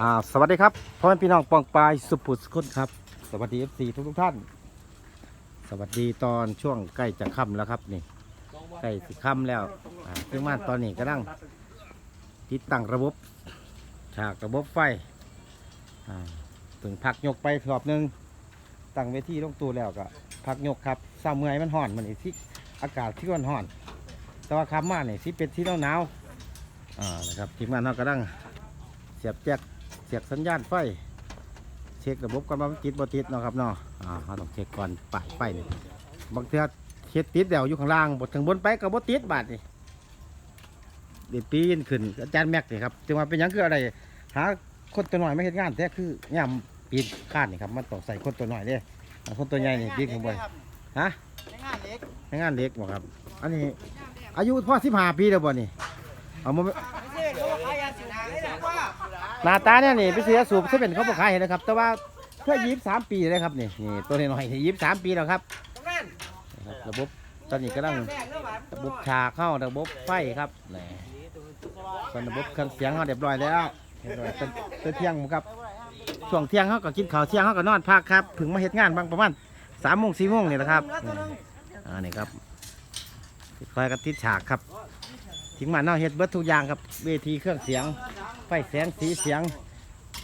อ่าสวัสดีครับพ่อแม่พี่น้องปองปายสุปุสคนครับ สวัสดีเอฟซีทุกทุกท่าน สวัสดีตอนช่วงใกล้จะค่ำแล้วครับนี่ใกล้สิค่ำแล้วอ่าซึ่งม่านตอนนี้กำลังติดตั้งระบบฉากระบบไฟอ่าถึงพักยกไปรอบนึงตั้งเวทีลงตูแล้วก็พักยกครับเศร้าเมื่อยมันห่อนมันอีกที่อากาศที่มันห่อน แต่ว่าคำมาเนี่ยสิเป็นที่หนาวอ่านะครับทีมงานเรากำลัง สียบแจ็คเสียบสัญญาณไฟ เช็คระบบก่อนว่ามันติดบ่ติดเนาะครับเนาะอ่าเราต้องเช็คก่อนป้ายไฟนี่บางเทีเช็ดติดแล้วอยู่ข้างล่างบดถึงบนไปก็บ่ติดบาดนี่เด็ดปีนขึ้นอาจารย์แม็กนี่ครับจึงว่าเป็นหยังคืออะไรหาคนตัวหน่อยไม่เห็นงานแต่คือย่ำปีนข้านนี่ครับมันต้องใส่คนตัวหน่อยเด้คนตัวใหญ่นี่ปีนขึ้นไปฮะในงานเล็กให้งานเล็กบ่ครับ อันนี้อายุพ่อสิบห้าปีแล้วบ่นี่เอามา หน้าตาเนี่ยนี่ไปเสียสูบเซเว่นเขาบอกขายเห็นนะครับ แต่ว่าเพื่อยีบสามปีเลยครับนี่นี่ตัวน้อยๆยีบสามปีแล้วครับตรงนั้นนี่ครับ ระบบตอนนี้กำลังรกเรื่องระบบฉากเข้าระบบไฟครับนี่ส่วนระบบเครื่องเสียงเขาเรียบร้อยแล้วเรียบร้อยเป็นเป็นเที่ยงครับช่วงเที่ยงเขาก็กินข้าวเที่ยงเขาก็นอนพักครับถึงมาเฮ็ดงานบางประมาณสามโมงสี่โมงนี่แหละครับอ่านี่ครับคอยกันติดฉากครับ ถึงมาเนาะเฮ็ดเบิดทุกอย่างครับเวทีเครื่องเสียง ไฟแสงสีเสียง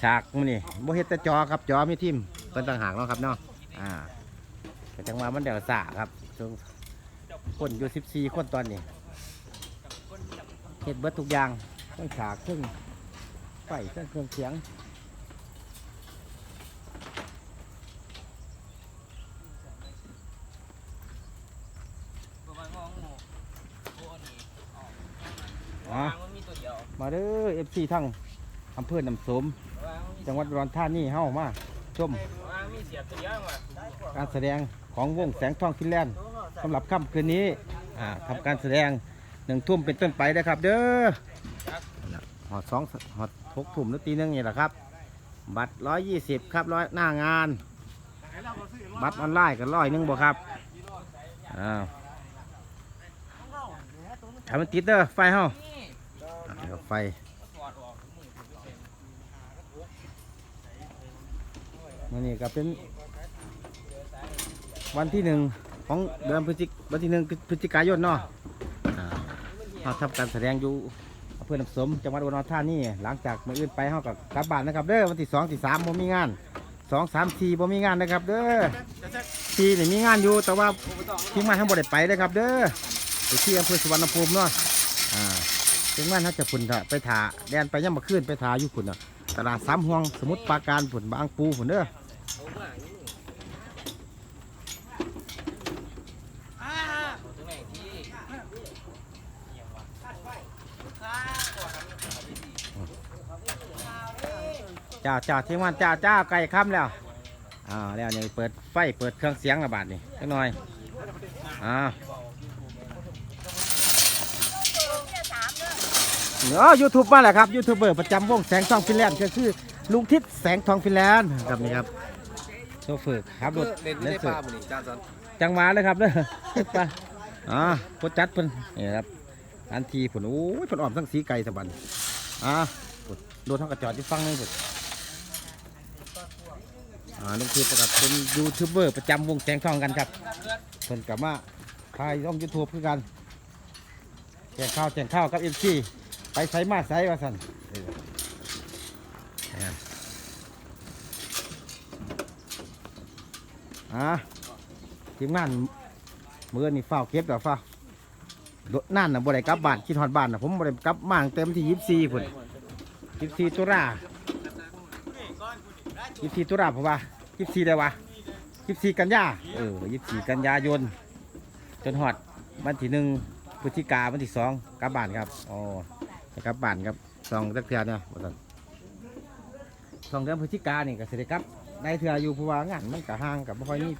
ฉากมันนี่บ่เฮ็ดแต่จอครับจอมีทิมเป็นต่างหากเนาะครับเนาะอ่าแต่จังหวะมันเดี๋ยวสาครับช่วงคนอยู่สิบสี่คนตอนนี้เฮ็ดเบิดทุกอย่างเครื่องฉากเครื่องไฟเครื่องเสียง องเสียงอ๋อมาเด้อเอฟซีทั้งอำเภอน้ำสม จังหวัดอุดรธานีเฮ้ามาชมการแสดงของวงแสงทองฟินแลนด์สำหรับค่ำคืนนี้อ่าทำการแสดงหนึ่งทุ่มเป็นต้นไปนะครับ เด้อหอดสองหอดหกทุ่มหรือตีนึงนี่แหละครับ บัตรร้อยยี่สิบครับร้อยหน้างาน บัตรออนไลน์ก็ร้อยหนึงบ่ครับอ้าวทำมันติดเด้อไฟเฮาอ่า ไฟ มันนี่ก็เป็นวันที่หนึ่งของเดือนพฤศจิกวันที่หนึ่งพฤศจิกายนเนาะเราทำการแสดงอยู่อำเภอนสมจังหวัดอุดรธานีหลังจากมื่ออื่นไปเขากับกลับบ้านนะครับเด้อวันที่สองที่สามผมมีงานสองสามสี่ผมมีงานนะครับ เด้อสี่นี่มีงานอยู่แต่ว่าทีมงานทั้งหมดได้ไปนะครับ เด้อไปที่อำเภอสุวรรณภูมิเนาะอ่า ทีมงานเขาจะฝุ่นเถอะไปถาแดนไปย่ำมาขึ้นไปถาอยู่ฝุ่นเนาะตลาดสามห่วงสมุทรปราการฝุ่นบางปูฝุ่นเด้อจ้าจ้าทีมงานจ้าจ้าไก่ค้ำแล้วอ่าแล้วเนี่ยเปิดไฟเปิดเครื่องเสียงระบาดนี่จักหน่อยอ่า เนาะยูทูบมาแหละครับยูทูบเบอร์ประจำวงแสงทองฟินแลนด์ก็คือลุงทิศแสงทองฟินแลนด์ครับนี่ครับโชเฟอร์ครับรถเล่นเลในนเซอป่าร์บุนี่จ้าสันจังหวะเลยครับเด้อไปอ่าพดจัดเพิ่นนี่ครับอันทีผลโอ้ยผลออมทั้งสีไก่สะบันอ่าพุ่นโดนทั้งกระจอดที่ฟังนึงพุ่นอ่านี่คือประกาศเป็นยูทูบเบอร์ประจำวงแสงทองกันครับเพิ่นกลับมาถ่ายช่องยูทูบคือกันแจงข้าวแจงข้าวกับเอ็มซี ไปใส่มาใส่ว่าสันเออนะครับอ่าทีมงานมือนี่เฝ้าเก็บแล้วเฝ้ารถนั่นนะบ่ได้กลับบ้านคิดฮอดบ้านนะผมบ่ได้กลับมาตั้งเต็มที่ยี่สิบสี่พุ่นยี่สิบสี่ตุลายี่สิบสี่ตุลาผมว่ายี่สิบสี่ได้วะยี่สิบสี่กันยาเออยี่สิบสี่กันยายน จนฮอดวันที่หนึ่งพฤศจิกาวันที่สองกลับบ้านครับอ๋อ จะกลับบ้านครับสองจักเทือเนี่ยว่าซั่นสองเดือนพฤศจิกานี่ก็สิได้กลับได้เทืออยู่เพราะว่างานมันก็ห่างกับบ่ค่อยนี่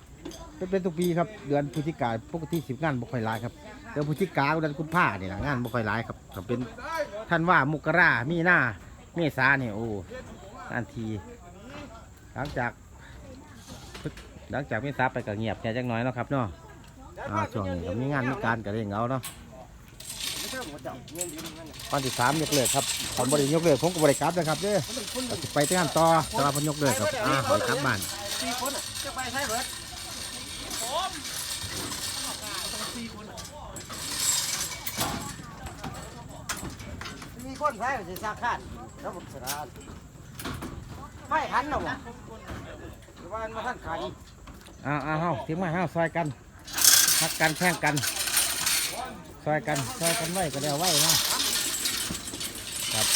เป็นเป็นทุกปีครับเดือนพฤศจิกาปกติสิบงานบ่ค่อยหลายครับเดือนพฤศจิกาเดือนกุมภาเนี่ยนะงานบ่ค่อยหลายครับก็เป็นท่านว่ามกรามีนาเมษาเนี่ยโอ้งานทีหลังจากหลังจากเมษาไปก็เงียบแค่จักหน่อยเนาะครับเนาะช่วงนี้ก็มีงานมีการก็เร่งเอาเนาะ วันที่สามยกเลิกครับผมบริยกเลิกผมก็บริกลับนะครับเด้อก็สิไปที่งานต่อแต่ว่าผมยกเลิกครับอ่าไปกลับบ้านสี่คนอะจะไปใช่เบิร์ดมีคนใช่จะสร้างคาดแล้วผมสระไม่ทันหรอกหรือว่ามาท่านขันอ้าวอ้าวเฮาทีมงานเฮาซอยกันพักกันแข่งกันซ อยกันซอยกันไว้ก็ได้เอาไว้นะครับ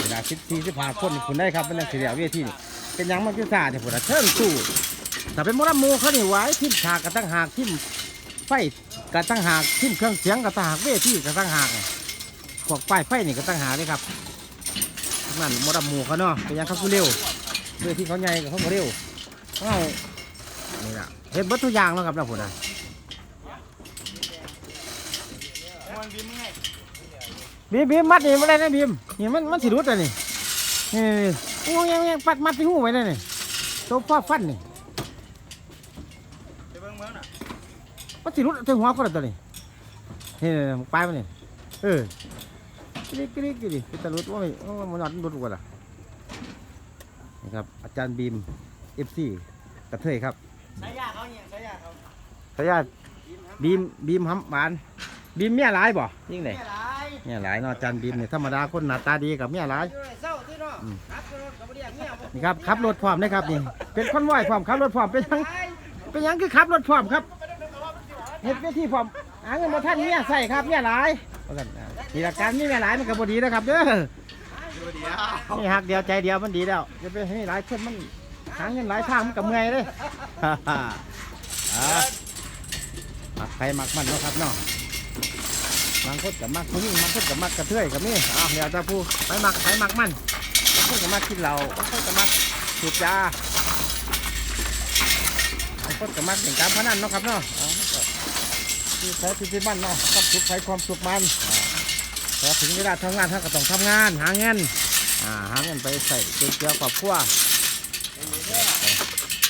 เวลาสิบสี่สิบห้าคนนี่คุณได้ครับเป็นนักเสียเวทีนี่เป็นยังมันคือซาเนี่ยผมเชิญสู้แต่เป็นมรมูเขานี่ไว้ทิมฉากกระตั้งหากทิมไฟกระตั้งหากทิมเครื่องเสียงกระตั้งหากเวทีกระตั้งหากพวกป้ายไฟนี่กระตั้งหากเลยครับนั่นมรมูเขาเนาะเป็นยังเขาคือเร็วเวทีเขาใหญ่กับเขาเร็วเอานี่ละเห็นเบิดทุอย่างแล้วครับนะผมนะ บีมบีมมัดนี่ไม่ได้นะบีมนี่มันมันสิรุดอะนี่นี่นี่โอ้ยยังยังปัดมัดที่หูไว้เลยนี่โตัวฟ้าฟันนี่มันสิรุดถึงหัวคนละตัวนี่นี่นี่นี่ปลายมันนี่เออกรี๊ดกรี๊ดกรี๊ดเป็นตะรุดว่าไม่ว่ามันหนอดมันรุดกว่าล่ะนี่ครับอาจารย์บีมเอฟซีกระเทยครับใช้ยาเขาเนี่ยใช้ยาเขาขออนุญาตบีมบีมหำหวานบีมเมียหลายบ่ยิ่งไหน เนี่ยหลายเมียหลายเนาะจันบีมเนี่ยธรรมดาคนหน้าตาดีกับเมียหลายอยู่ในเศร้าที่เนาะครับรถกับเรียกเนี่ยนี่ครับขับรถพร้อมนะครับนี่เป็นคนไหวพร้อมขับรถพร้อมเป็นหยังเป็นหยังคือขับรถพร้อมครับเฮ็ดเวทีพร้อมหาเงินมาท่านเมียใส่ครับเมียหลายว่ากันอ่านี่หลักการมีเมียหลายมันก็บ่ดีนะครับเด้อนี่หักเดียวใจเดียวมันดีแล้วจะไปให้หลายคนมันหาเงินหลายทางมันก็เมื่อยเลยฮ่าฮ่าอ่ามักใครมักมันเนาะครับเนาะ บางคนกับมักผู้หญิงบางคนกับมักกระเทยกับนี่อ้าวเดี๋ยวจะพูดไปมักไปมักมันบางคนกับมักกินเหล้าบางคนกับมักสูบยาบางคนกับมักเล่นการพนันเนาะครับเนาะอ้าวมันก็ที่ใช้ที่ที่บ้านเนาะความสุขใช้ความสุขมันพอถึงเวลาทำงานท่านก็ต้องทำงาน หาเงินหาเงินไปใส่เกเกี่ยวครอบครัว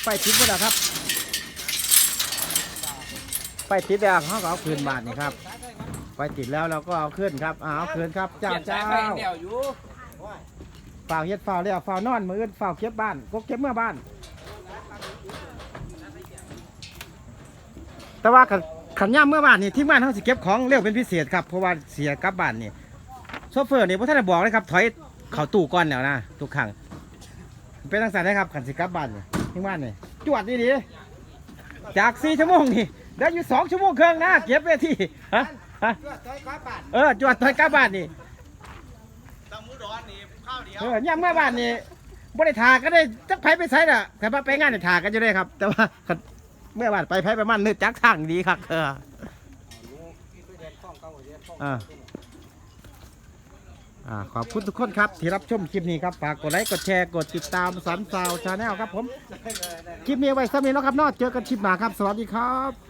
ไปทิพย์ก็ได้ครับไปติดแล้วเขาก็เอาคืนบาทนี่ครับ ไปติดแล้วเราก็เอาขึ้นครับอ่าเอาคืนครับเจ้าเจ้าเดี่ยวอยู่ฝ่าวเฮ็ดฝ่าวแล้วฝ่าวนอนมืออื่นฝ่าวเก็บบ้านก็เก็บเมื่อบ้าน แต่ว่าขันขันย่ามเมื่อบ้านนี่ที่บ้านเขาสิเก็บของเร็วเป็นพิเศษครับเพราะว่าเสียกลับบ้านนี่โซเฟอร์นี่พ่ท่านได้บอกเลยครับถอยเข้าตู้ก่อนแล้วนะทุกครั้งเป็นตั้งแต่ได้ครับขันสิกลับบ้านนี่ที่บ้านนี่จวดดีๆจากสี่ชั่วโมงนี่ได้อยู่สองชั่วโมงครึ่งนะเก็บไปที่ฮะ ฮะช่วยต้อยก้าบาทเออจวดถอยกลับบ้านนี่ตำมูดอนนี่ข้าวเดียวเออย่ำเมื่อบ้านนี่บ่ได้ทาก็ได้จักไผไปใช้น่ะแต่ว่าไปงานได้ทากันอยู่ได้ครับ แต่ว่าคันเมื่อบ้านไปไผไปมันนึกจักทางดีครับเอออ่าอ่าขอบคุณทุกคนครับ ที่รับชมคลิปนี้ครับฝากกดไลค์กดแชร์กดติดตามสันสาวชาแนลครับผม คลิปนี้ไว้สำหรับนี้แล้วครับเนอกเจอกันคลิปหน้าครับ สวัสดีครับ